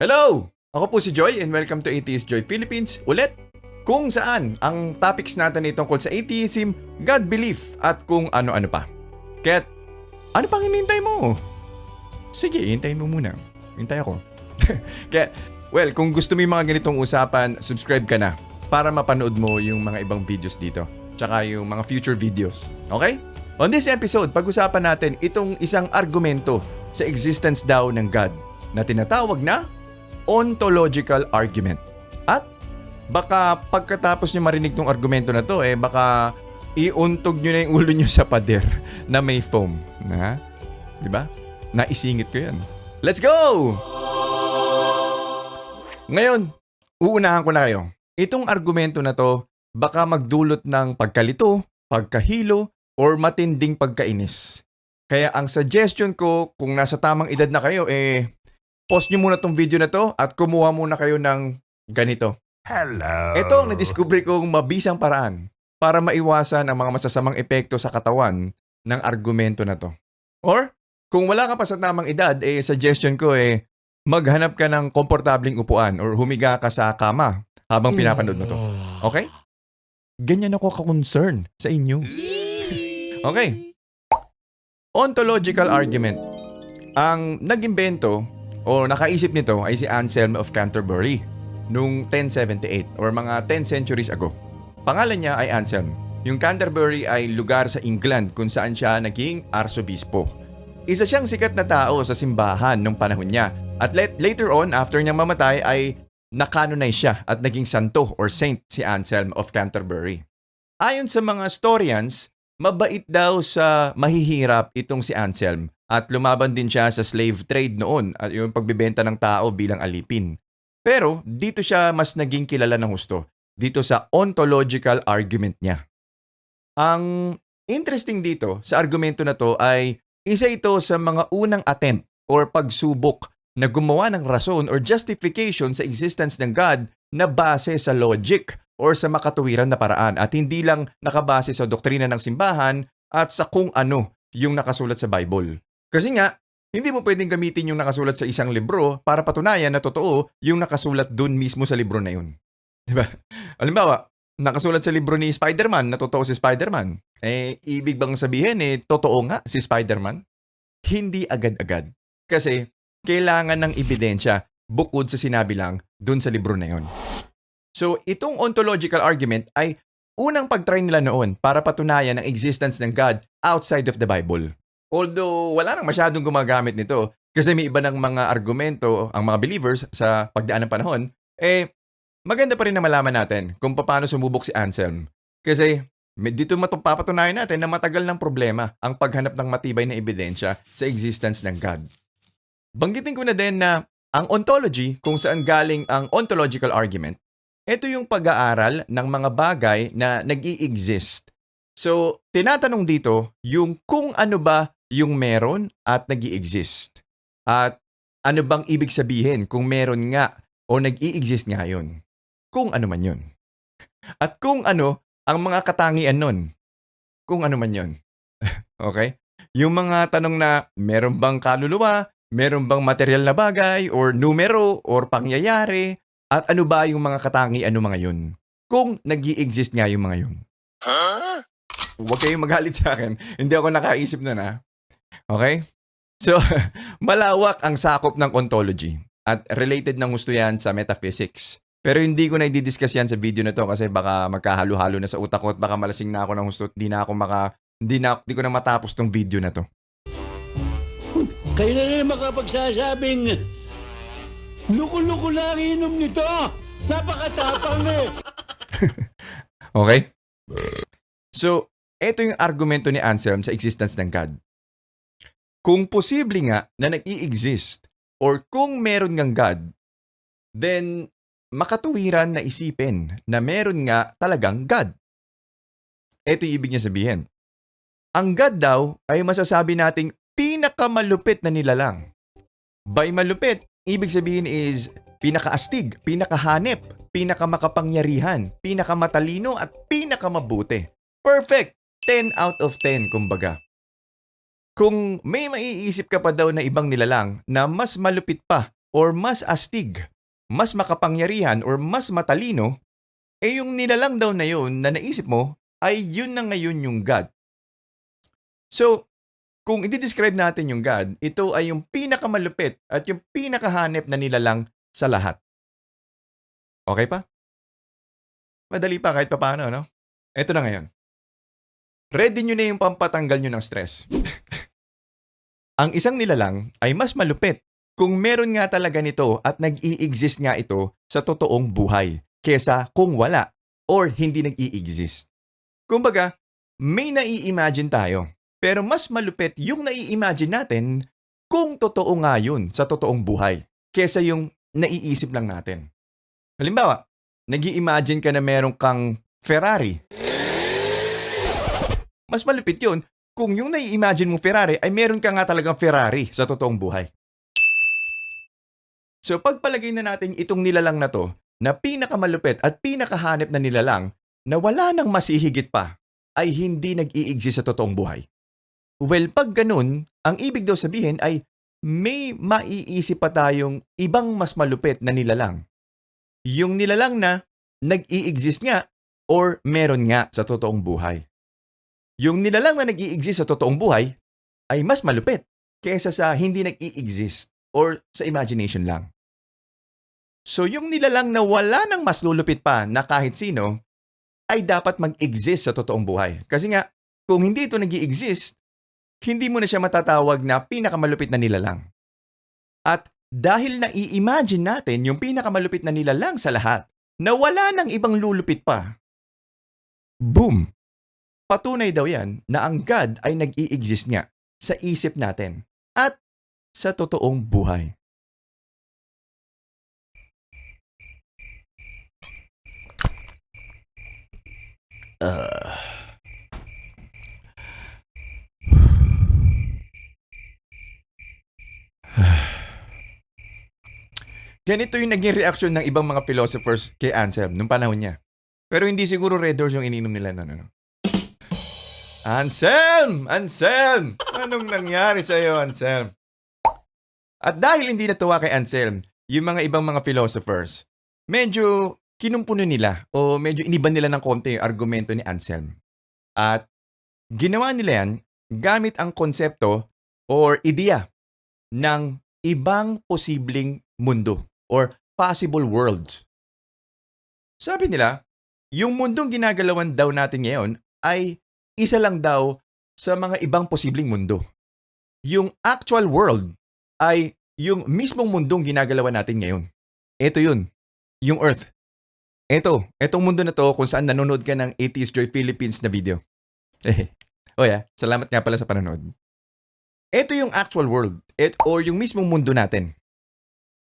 Hello! Ako po si Joy and welcome to Atheist Joy Philippines ulit kung saan ang topics natin ay tungkol sa atheism, God belief at kung ano-ano pa. Kaya, ano pang hinihintay mo? Sige, hintayin mo muna. Hintay ako. Kaya, well, kung gusto mo yung mga ganitong usapan, subscribe ka na para mapanood mo yung mga ibang videos dito. Tsaka yung mga future videos. Okay? On this episode, pag-usapan natin itong isang argumento sa existence daw ng God na tinatawag na ontological argument. At baka pagkatapos nyo marinig tong argumento na to, eh baka iuntog nyo na yung ulo nyo sa pader na may foam. Na? Di ba? Naisingit ko yan. Let's go! Ngayon, uunahan ko na kayo. Itong argumento na to, baka magdulot ng pagkalito, pagkahilo, or matinding pagkainis. Kaya ang suggestion ko, kung nasa tamang edad na kayo, eh, pause nyo muna tong video na to at kumuha muna kayo ng ganito. Hello. Ito ang nadiskubre kong mabisang paraan para maiwasan ang mga masasamang epekto sa katawan ng argumento na to. Or, kung wala ka pa sa tamang edad, eh, suggestion ko eh, maghanap ka ng komportabling upuan or humiga ka sa kama habang pinapanood mo to. Okay? Ganyan ako ka-concern sa inyo. Okay. Ontological argument. Ang nag-imbento o nakaisip nito ay si Anselm of Canterbury noong 1078 or mga 10 centuries ago. Pangalan niya ay Anselm. Yung Canterbury ay lugar sa England kung saan siya naging arsobispo. Isa siyang sikat na tao sa simbahan nung panahon niya at let, later on after niyang mamatay ay nakanonize siya at naging santo or saint si Anselm of Canterbury. Ayon sa mga historians, mabait daw sa mahihirap itong si Anselm at lumaban din siya sa slave trade noon at yung pagbibenta ng tao bilang alipin. Pero dito siya mas naging kilala ng husto, dito sa ontological argument niya. Ang interesting dito sa argumento na to ay isa ito sa mga unang attempt or pagsubok na gumawa ng rason or justification sa existence ng God na base sa logic or sa makatuwiran na paraan at hindi lang nakabase sa doktrina ng simbahan at sa kung ano yung nakasulat sa Bible. Kasi nga, hindi mo pwedeng gamitin yung nakasulat sa isang libro para patunayan na totoo yung nakasulat dun mismo sa libro na yun. Di ba? Halimbawa, nakasulat sa libro ni Spider-Man na totoo si Spider-Man. Eh, ibig bang sabihin eh, totoo nga si Spider-Man? Hindi agad-agad. Kasi, kailangan ng ebidensya bukod sa sinabi lang dun sa libro na yun. So, itong ontological argument ay unang pag-try nila noon para patunayan ang existence ng God outside of the Bible. Although wala nang masyadong gumagamit nito kasi may iba ng mga argumento ang mga believers sa pagdaan ng panahon, eh maganda pa rin na malaman natin kung paano sumubok si Anselm. Kasi dito mapapatunayan natin na matagal ng problema ang paghanap ng matibay na ebidensya sa existence ng God. Banggitin ko na din na ang ontology, kung saan galing ang ontological argument, ito yung pag-aaral ng mga bagay na nag-i-exist. So, tinatanong dito yung kung ano ba yung meron at nag exist At ano bang ibig sabihin kung meron nga o nag-i-exist nga yun? Kung ano man yun. At kung ano ang mga katangian nun. Kung ano man yun. okay? Yung mga tanong na meron bang kaluluwa, meron bang material na bagay, or numero, or pangyayari, at ano ba yung mga katangian ng mga yun? Kung nag exist nga yung mga yun. Huwag kayong magalit sa akin. Hindi ako nakaisip nun ha. Okay? So, malawak ang sakop ng ontology at related ng gusto yan sa metaphysics. Pero hindi ko na i-discuss yan sa video na to kasi baka magkahalo-halo na sa utak ko at baka malasing na ako ng gusto at di na ako maka hindi na di ko na matapos tong video na to. Kayo na rin makapagsasabing Luko-luko lang inom nito! Napakatapang eh! Okay? So, ito yung argumento ni Anselm sa existence ng God. Kung posible nga na nag-i-exist or kung meron ngang God, then makatuwiran na isipin na meron nga talagang God. Ito yung ibig niya sabihin. Ang God daw ay masasabi nating pinakamalupit na nilalang. By malupit, ibig sabihin is pinakaastig, pinakahanep, pinakamakapangyarihan, pinakamatalino at pinakamabuti. Perfect! 10 out of 10 kumbaga. Kung may maiisip ka pa daw na ibang nilalang na mas malupit pa or mas astig, mas makapangyarihan or mas matalino, eh yung nilalang daw na yun na naisip mo ay yun na ngayon yung God. So, kung i-describe natin yung God, ito ay yung pinakamalupit at yung pinakahanep na nilalang sa lahat. Okay pa? Madali pa kahit papaano, no? Ito na ngayon. Ready nyo na yung pampatanggal nyo ng stress. Ang isang nilalang ay mas malupit kung meron nga talaga nito at nag-i-exist nga ito sa totoong buhay kesa kung wala or hindi nag-i-exist. Kumbaga, may nai-imagine tayo pero mas malupit yung nai-imagine natin kung totoo nga yun sa totoong buhay kesa yung naiisip lang natin. Halimbawa, nag imagine ka na meron kang Ferrari. Mas malupit yun kung yung nai-imagine mong Ferrari ay meron ka nga talagang Ferrari sa totoong buhay. So pagpalagay na natin itong nilalang na to na pinakamalupit at pinakahanep na nilalang na wala nang masihigit pa ay hindi nag-i-exist sa totoong buhay. Well, pag ganun, ang ibig daw sabihin ay may maiisip pa tayong ibang mas malupit na nilalang. Yung nilalang na nag-i-exist nga or meron nga sa totoong buhay. Yung nilalang na nag-i-exist sa totoong buhay ay mas malupit kaysa sa hindi nag-i-exist or sa imagination lang. So yung nilalang na wala nang mas lulupit pa na kahit sino ay dapat mag-exist sa totoong buhay. Kasi nga, kung hindi ito nag exist hindi mo na siya matatawag na pinakamalupit na nilalang. At dahil na-i-imagine natin yung pinakamalupit na nilalang sa lahat, na wala nang ibang lulupit pa, boom! Patunay daw yan na ang God ay nag-i-exist nga sa isip natin at sa totoong buhay. Ganito yung naging reaksyon ng ibang mga philosophers kay Anselm nung panahon niya. Pero hindi siguro Red Doors yung ininom nila noon. Ano? Anselm! Anselm! Anong nangyari sa'yo, Anselm? At dahil hindi natuwa kay Anselm, yung mga ibang mga philosophers, medyo kinumpuno nila o medyo iniban nila ng konti yung argumento ni Anselm. At ginawa nila yan gamit ang konsepto or ideya ng ibang posibleng mundo or possible worlds. Sabi nila, yung mundong ginagalawan daw natin ngayon ay isa lang daw sa mga ibang posibleng mundo. Yung actual world ay yung mismong mundong ginagalawan natin ngayon. Ito yun, yung Earth. Ito, etong mundo na to kung saan nanonood ka ng 80s Joy Philippines na video. oh yeah, salamat nga pala sa panonood. Ito yung actual world, et, or yung mismong mundo natin.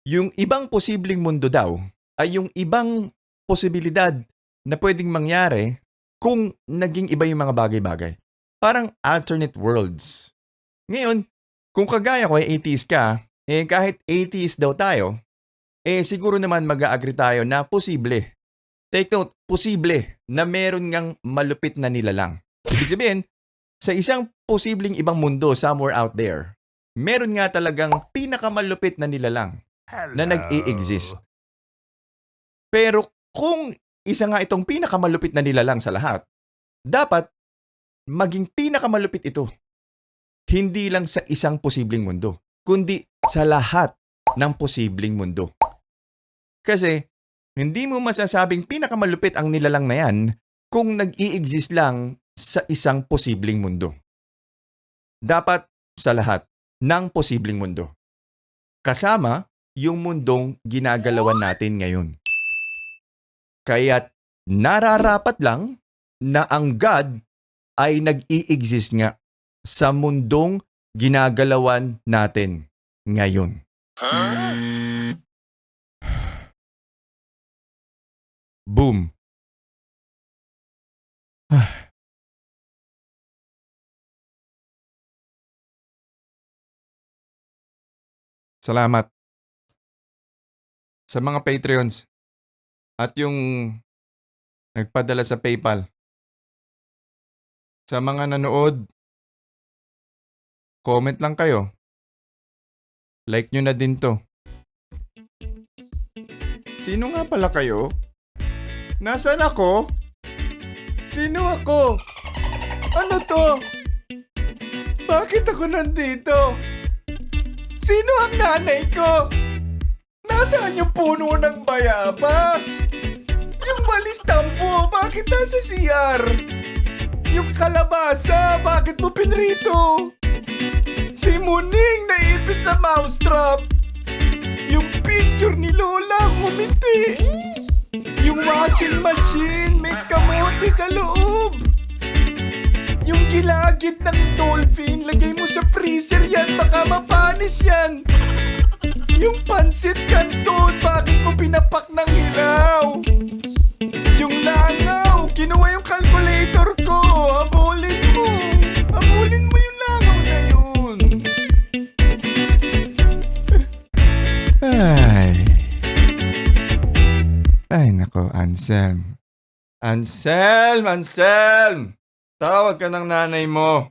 Yung ibang posibleng mundo daw ay yung ibang posibilidad na pwedeng mangyari kung naging iba yung mga bagay-bagay. Parang alternate worlds. Ngayon, kung kagaya ko ay atheist ka, eh kahit atheist daw tayo, eh siguro naman mag-agree tayo na posible. Take note, posible na meron ngang malupit na nilalang. Ibig sabihin, sa isang posibleng ibang mundo somewhere out there, meron nga talagang pinakamalupit na nilalang na nag-i-exist. Pero kung isa nga itong pinakamalupit na nilalang sa lahat, dapat maging pinakamalupit ito. Hindi lang sa isang posibleng mundo, kundi sa lahat ng posibleng mundo. Kasi hindi mo masasabing pinakamalupit ang nilalang na yan kung nag-i-exist lang sa isang posibleng mundo. Dapat sa lahat ng posibleng mundo. Kasama yung mundong ginagalawan natin ngayon. Kaya't nararapat lang na ang God ay nag-i-exist nga sa mundong ginagalawan natin ngayon. Boom. Salamat. Sa mga Patreons at yung nagpadala sa PayPal. Sa mga nanood, comment lang kayo. Like nyo na din to. Sino nga pala kayo? Nasaan ako? Sino ako? Ano to? Bakit ako nandito? Sino ang nanay ko? Nasaan yung puno ng bayabas? Yung walis tampo, bakit nasa CR? Yung kalabasa, bakit mo pinrito? Si Muning naipit sa mousetrap. Yung picture ni Lola ngumiti. Yung washing machine may kamote sa loob. Yung gilagid ng dolphin, lagay mo sa freezer yan, baka mapanis yan. Yung pansit canton, bakit mo pinapak ng ilaw? Yung langaw, kinuha yung calculator ko. Abulin mo. Abulin mo yung langaw na yun. Ay. Ay, nako, Anselm. Anselm! Anselm! Tawag ka ng nanay mo.